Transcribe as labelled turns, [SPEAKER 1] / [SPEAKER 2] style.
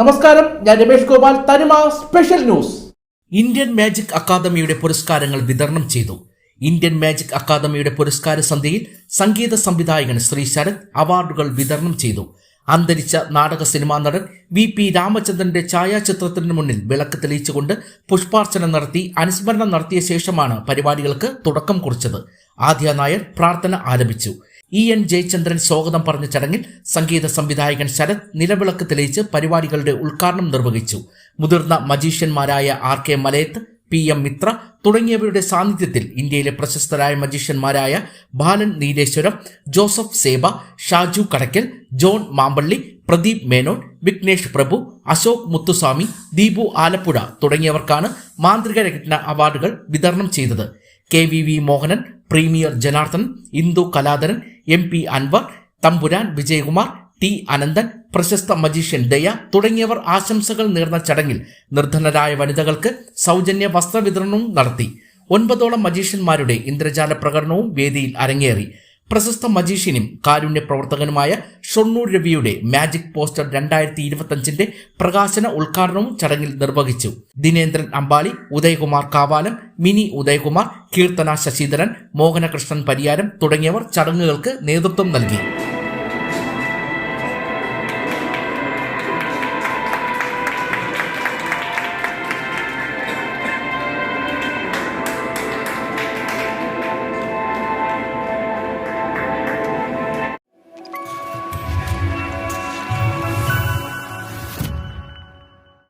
[SPEAKER 1] നമസ്കാരം ഞാൻ രമേഷ് ഗോപാൽ തനിമ സ്പെഷ്യൽ ന്യൂസ്.
[SPEAKER 2] ഇന്ത്യൻ മാജിക് അക്കാദമിയുടെ പുരസ്കാരങ്ങൾ വിതരണം ചെയ്തു. ഇന്ത്യൻ മാജിക് അക്കാദമിയുടെ പുരസ്കാര സന്ധ്യയിൽ സംഗീത സംവിധായകൻ ശ്രീ ശരത് അവാർഡുകൾ വിതരണം ചെയ്തു. അന്തരിച്ച നാടക സിനിമാ നടൻ വി പി രാമചന്ദ്രന്റെ ഛായാചിത്രത്തിന് മുന്നിൽ വിളക്ക് തെളിയിച്ചുകൊണ്ട് പുഷ്പാർച്ചന നടത്തി അനുസ്മരണം നടത്തിയ ശേഷമാണ് പരിപാടികൾക്ക് തുടക്കം കുറിച്ചത്. ആദ്യ നായർ പ്രാർത്ഥന ആരംഭിച്ചു. ഇ എൻ ജയചന്ദ്രൻ സ്വാഗതം പറഞ്ഞ ചടങ്ങിൽ സംഗീത സംവിധായകൻ ശരത് നിലവിളക്ക് തെളിയിച്ച് പരിപാടികളുടെ ഉദ്ഘാടനം നിർവഹിച്ചു. മുതിർന്ന മജീഷ്യന്മാരായ R K Malayath P M Mithra തുടങ്ങിയവരുടെ സാന്നിധ്യത്തിൽ ഇന്ത്യയിലെ പ്രശസ്തരായ മജീഷ്യന്മാരായ ബാലൻ നീലേശ്വരം ജോസഫ് സേബ ഷാജു കടക്കൽ ജോൺ മാമ്പള്ളി പ്രദീപ് മേനോൻ വിഘ്നേഷ് പ്രഭു അശോക് മുത്തുസ്വാമി ദീപു ആലപ്പുഴ തുടങ്ങിയവർക്കാണ് മാന്ത്രിക രത്ന അവാർഡുകൾ വിതരണം ചെയ്തത്. K V V Mohanan premier Janardhan Indu Kaladharan M P Anwar Thampuran Vijayakumar T Ananthan പ്രശസ്ത മജീഷ്യൻ ദയ തുടങ്ങിയവർ ആശംസകൾ നേർന്ന ചടങ്ങിൽ നിർധനരായ വനിതകൾക്ക് സൗജന്യ വസ്ത്രവിതരണവും നടത്തി. ഒൻപതോളം മജീഷ്യന്മാരുടെ ഇന്ദ്രജാല പ്രകടനവും വേദിയിൽ അരങ്ങേറി. പ്രശസ്ത മജീഷ്യനും കാരുണ്യ പ്രവർത്തകനുമായ ഷൊണ്ണൂർ രവിയുടെ മാജിക് പോസ്റ്റർ രണ്ടായിരത്തി ഇരുപത്തഞ്ചിന്റെ പ്രകാശന ഉദ്ഘാടനവും ചടങ്ങിൽ നിർവഹിച്ചു. ദിനേന്ദ്രൻ അമ്പാളി ഉദയകുമാർ കാവാലം മിനി ഉദയകുമാർ കീർത്തന ശശിധരൻ മോഹനകൃഷ്ണൻ പരിയാരം തുടങ്ങിയവർ ചടങ്ങുകൾക്ക് നേതൃത്വം നൽകി.